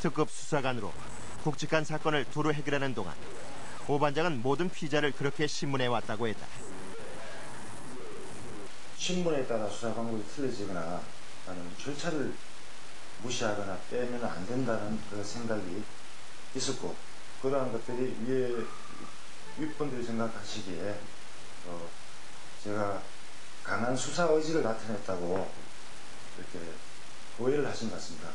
특급 수사관으로 굵직한 사건을 두루 해결하는 동안 오 반장은 모든 피자를 그렇게 신문해 왔다고 했다. 신문에 따라 수사 방법이 틀려지거나 나는 절차를 무시하거나 빼면 안 된다는 그 생각이 있었고 그러한 것들이 위에 윗분들이 생각하시기에 어, 제가 강한 수사 의지를 나타냈다고 이렇게 오해를 하신 것 같습니다.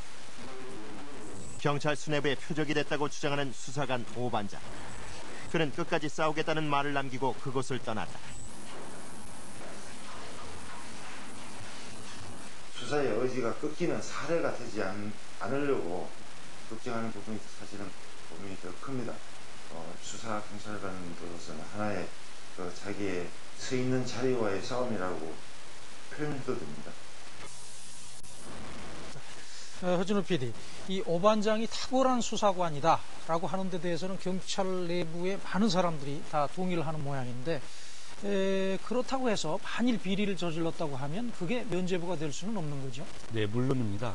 경찰 수뇌부의 표적이 됐다고 주장하는 수사관 오 반장. 그는 끝까지 싸우겠다는 말을 남기고 그곳을 떠났다. 수사의 의지가 꺾이는 사례가 되지 않, 않으려고 걱정하는 부분이 사실은 고민이 더 큽니다. 어, 수사 경찰관으로서는 하나의 그 자기의 서 있는 자리와의 싸움이라고 표현해도 됩니다. 어, 허준호 PD, 이 오반장이 탁월한 수사관이다라고 하는 데 대해서는 경찰 내부의 많은 사람들이 다 동의를 하는 모양인데 에, 그렇다고 해서 만일 비리를 저질렀다고 하면 그게 면죄부가 될 수는 없는 거죠. 네, 물론입니다.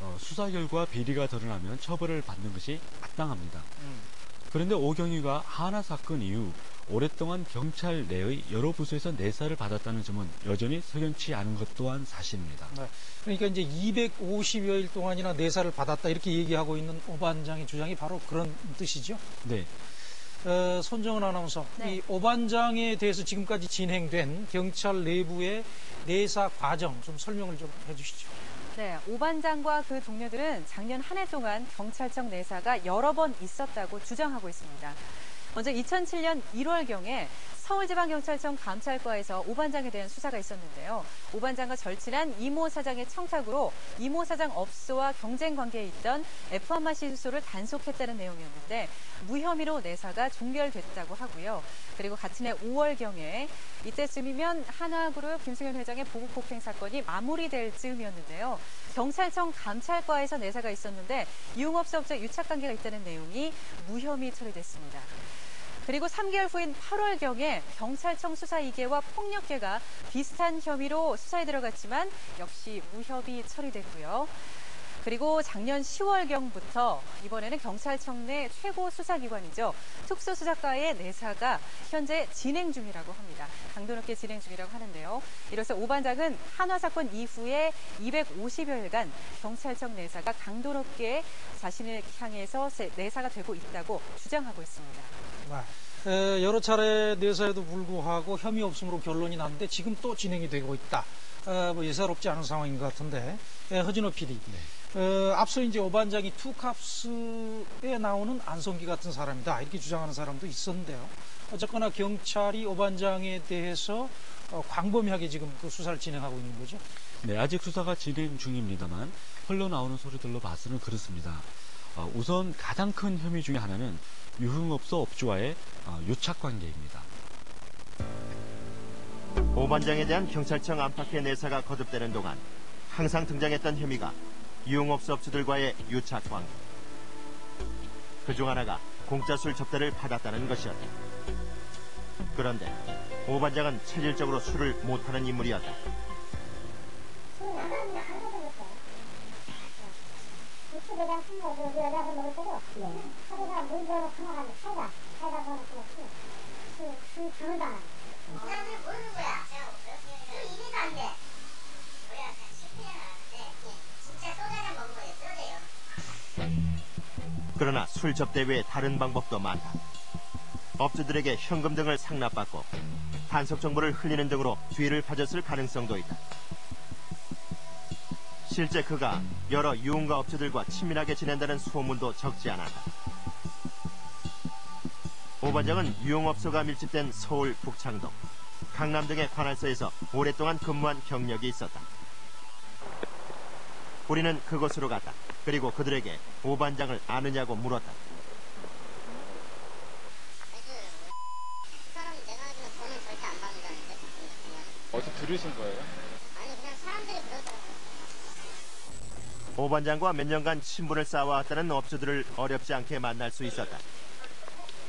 어, 수사 결과 비리가 드러나면 처벌을 받는 것이 마땅합니다. 그런데 오경위가 하나 사건 이후 오랫동안 경찰 내의 여러 부서에서 내사를 받았다는 점은 여전히 석연치 않은 것 또한 사실입니다. 그러니까 이제 250여일 동안이나 내사를 받았다 이렇게 얘기하고 있는 오반장의 주장이 바로 그런 뜻이죠. 네, 어, 손정은 아나운서, 네. 이 오반장에 대해서 지금까지 진행된 경찰 내부의 내사 과정 좀 설명을 좀 해주시죠. 네, 오반장과 그 동료들은 작년 한 해 동안 경찰청 내사가 여러 번 있었다고 주장하고 있습니다. 먼저 2007년 1월경에 서울지방경찰청 감찰과에서 오반장에 대한 수사가 있었는데요. 오반장과 절친한 이모 사장의 청탁으로 이모 사장 업소와 경쟁 관계에 있던 F1 마 시술소를 단속했다는 내용이었는데 무혐의로 내사가 종결됐다고 하고요. 그리고 같은 해 5월경에 이때쯤이면 한화그룹 김승현 회장의 보복 폭행 사건이 마무리될 즈음이었는데요. 경찰청 감찰과에서 내사가 있었는데 유흥업소업자 유착관계가 있다는 내용이 무혐의 처리됐습니다. 그리고 3개월 후인 8월경에 경찰청 수사 2개와 폭력계가 비슷한 혐의로 수사에 들어갔지만 역시 무혐의 처리됐고요. 그리고 작년 10월경부터 이번에는 경찰청 내 최고 수사기관이죠. 특수수사과의 내사가 현재 진행 중이라고 합니다. 강도 높게 진행 중이라고 하는데요. 이로써 오 반장은 한화 사건 이후에 250여일간 경찰청 내사가 강도 높게 자신을 향해서 세- 내사가 되고 있다고 주장하고 있습니다. 에, 여러 차례 내사에도 불구하고 혐의 없음으로 결론이 났는데 지금 또 진행이 되고 있다. 어, 뭐 예사롭지 않은 상황인 것 같은데 에, 허진호 PD. 어, 앞서 이제 오반장이 투캅스에 나오는 안성기 같은 사람이다 이렇게 주장하는 사람도 있었는데요. 어쨌거나 경찰이 오반장에 대해서 어, 광범위하게 지금 그 수사를 진행하고 있는 거죠. 네, 아직 수사가 진행 중입니다만 흘러나오는 소리들로 봐서는 그렇습니다. 어, 우선 가장 큰 혐의 중에 하나는 유흥업소 업주와의 어, 유착 관계입니다. 오 반장에 대한 경찰청 안팎의 내사가 거듭되는 동안 항상 등장했던 혐의가 유흥업소 업주들과의 유착 관계. 그중 하나가 공짜 술 접대를 받았다는 것이었다. 그런데 오 반장은 체질적으로 술을 못하는 인물이었다. 유튜브에 대한 풍모, 그 여자들 먹을 때도 하루가 물 들어서 타먹어가지고 사이다, 사이다 먹어서 술, 술, 술, 술을 당하는 사람들이 모르는 거야. 술 이해도 안 돼. 우리가 한 10년 알았는데 진짜 소주 한잔 먹은 거예요. 소주예요. 그러나 술 접 대 외에 다른 방법도 많다. 업주들에게 현금 등을 상납받고 단속 정보를 흘리는 등으로 뒤를 봐줬을 가능성도 있다. 실제 그가 여러 유흥가 업주들과 친밀하게 지낸다는 소문도 적지 않았다. 오 반장은 유흥업소가 밀집된 서울 북창동, 강남 등의 관할서에서 오랫동안 근무한 경력이 있었다. 우리는 그곳으로 갔다. 그리고 그들에게 오 반장을 아느냐고 물었다. 어디서 들으신 거예요? 아니 그냥 사람들이 그러더라고요. 오 반장과 몇 년간 친분을 쌓아왔다는 업주들을 어렵지 않게 만날 수 있었다.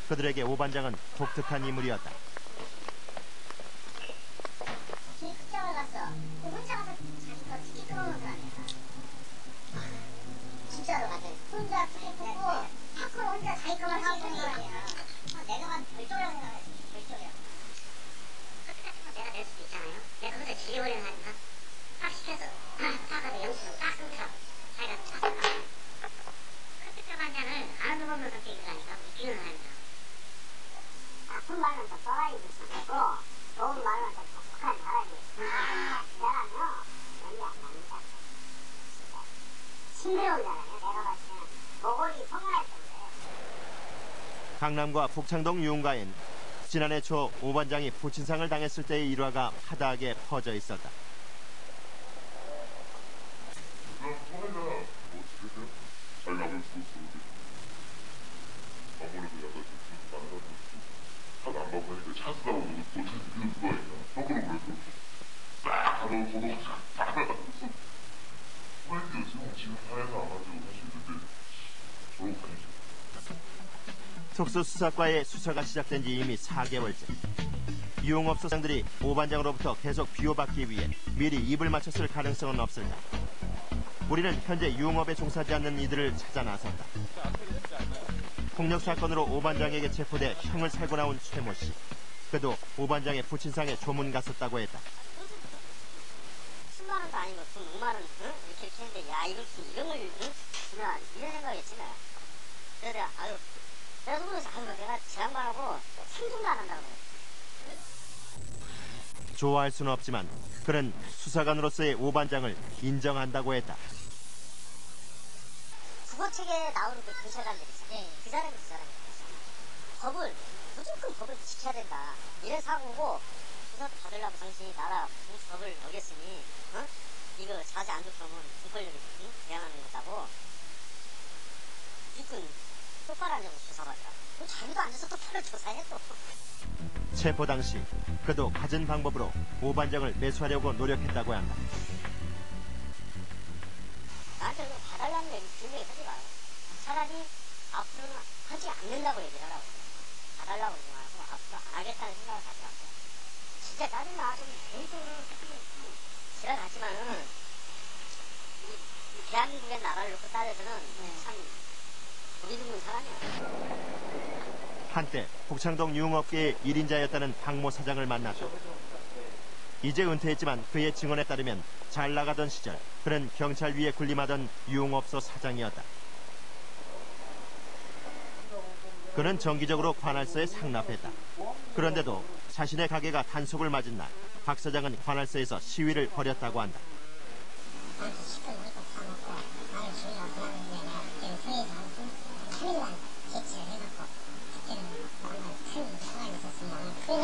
그들에게 오 반장은 독특한 인물이었다. 뽑고 팝콘 혼자 자기 것만 하고 있는 거 아니야. 내가 만 별도라고 생각해. 별도야. 커피 같은 거 내가 낼 수도 있잖아요. 내가 혼자 지려버리는 하니까 딱 시켜서 사가지고 영수증 딱 끊자. 자기가 가. 커피값 한 잔을 아는 놈 없는 성격이라니까 웃기는 사람이다. 나쁜 말은 더 써가지고 있고 좋은 말은 더 독특하게 말하지. 내가요 연기 안 납니다. 싱그러우잖아요. 내가 봤을 때는. 강남과 북창동 유흥가엔 지난해 초 오반장이 부친상을 당했을 때의 일화가 파다하게 퍼져 있었다. 그냥 소매가 뭐 어떻게 자기가 왜 그거 아무래도 약간 좀 많아가지고 하도 안 가고 하니까 찬스다고 뭐 어떻게 느끼는 수가 있나 거꾸로 그랬어 딱 가서 고동 딱 소매도 지금 지금 사회에서 안 가지고 사실 그때 저러고 다니죠 특수수사과의 수사가 시작된 지 이미 4개월째. 유흥업소 상들이 오반장으로부터 계속 비호받기 위해 미리 입을 맞췄을 가능성은 없을까? 우리는 현재 유흥업에 종사하지 않는 이들을 찾아 나섰다. 폭력 사건으로 오반장에게 체포돼 형을 살고 나온 최모 씨. 그도 오반장의 부친상에 조문 갔었다고 했다. 10만 원도 아니고 돈 5만 원 응? 이렇게 했는데 야 이걸 무슨 이런 걸 응? 이런 생각했지 내가 그래서 내가 아유 내가 속으로서 아유 내가 지난번하고 상종도 안 한다고 좋아할 수는 없지만 그는 수사관으로서의 오반장을 인정한다고 했다. 국어책에 나오는 그 경찰관들 있잖아요 그 사람이 그 사람이 법을 무조건 법을 지켜야 된다 이런 사고고 수사 받으려고 당신이 나라 법을 어겼으니 어? 이거 자제 안 좋다면 공권력이 응? 대항하는 거다고 무조건 똑바로 앉아서 조사받으라 그 자기도 앉아서 똑바로 조사해 또 체포 당시 그도 갖은 방법으로 오반장을 매수하려고 노력했다고 한다. 나한테 그거 봐달라는 얘기 분명히 하지 마요. 차라리 앞으로는 하지 않는다고 얘기를 하라고. 봐달라고 하지 말고 앞으로 안 하겠다는 생각을 하지 마세요. 진짜 짜증나. 좀 개인적으로 이 대한민국의 나라를 놓고 따져서는 참 보기 드문 사람이야. 한때 북창동 유흥업계의 1인자였다는 박모 사장을 만났다. 이제 은퇴했지만 그의 증언에 따르면 잘 나가던 시절 그는 경찰 위에 군림하던 유흥업소 사장이었다. 그는 정기적으로 관할서에 상납했다. 그런데도 자신의 가게가 단속을 맞은 날 박 사장은 관할서에서 시위를 벌였다고 한다. 그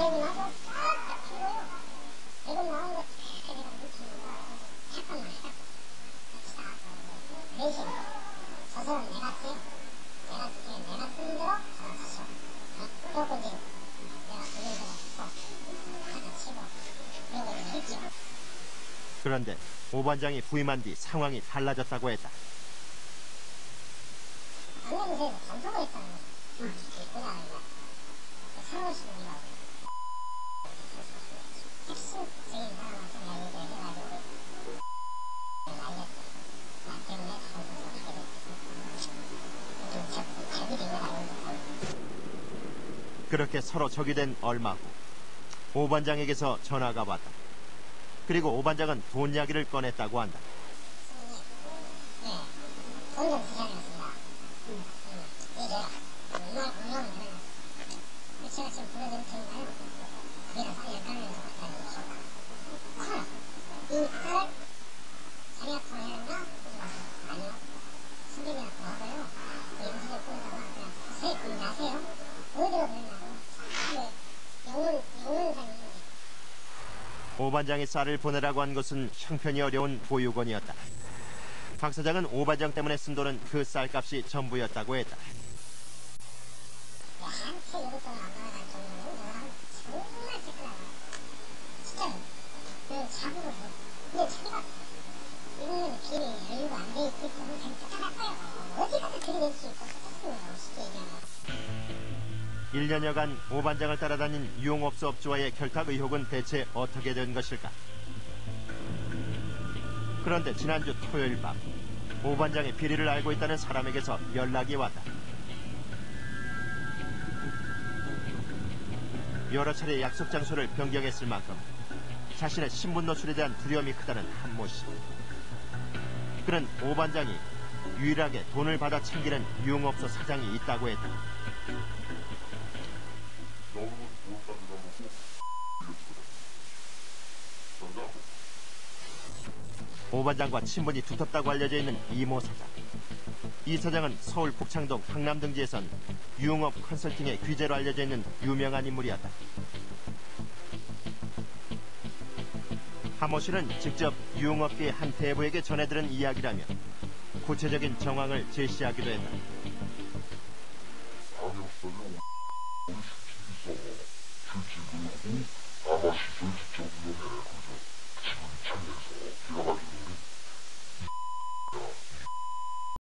그런데 오반장이 부임한 뒤 상황이 달라졌다고 했다. 안녕하세요. 단속을 했다는 거죠. 그게 아니라 사무실이라고 핵심적인 사람한테 내가 얘기를 해가지고 날렸죠. 나 때문에 단속을 하게 됐고 또 자꾸 갈비리 나가는 그렇게 서로 적이 된 얼마 후 오반장에게서 전화가 왔다. 그리고 오반장은 돈 이야기를 꺼냈다고 한다. 지금 보내드릴고. 네. 영문 영문상이 오반장이 쌀을 보내라고 한 것은 형편이 어려운 보육원이었다. 박 사장은 오반장 때문에 쓴 돈은 그 쌀값이 전부였다고 했다. 1년여간 오반장을 따라다닌 유흥업소 업주와의 결탁 의혹은 대체 어떻게 된 것일까? 그런데 지난주 토요일 밤 오 반장의 비리를 알고 있다는 사람에게서 연락이 왔다. 여러 차례 약속 장소를 변경했을 만큼 자신의 신분 노출에 대한 두려움이 크다는 한모 씨. 그는 오 반장이 유일하게 돈을 받아 챙기는 유흥업소 사장이 있다고 했다. 오 반장과 친분이 두텁다고 알려져 있는 이모 사장. 이 사장은 서울 북창동 강남 등지에선 유흥업 컨설팅의 귀재로 알려져 있는 유명한 인물이었다. 하모 씨는 직접 유흥업계의 한 대부에게 전해들은 이야기라며 구체적인 정황을 제시하기도 했다.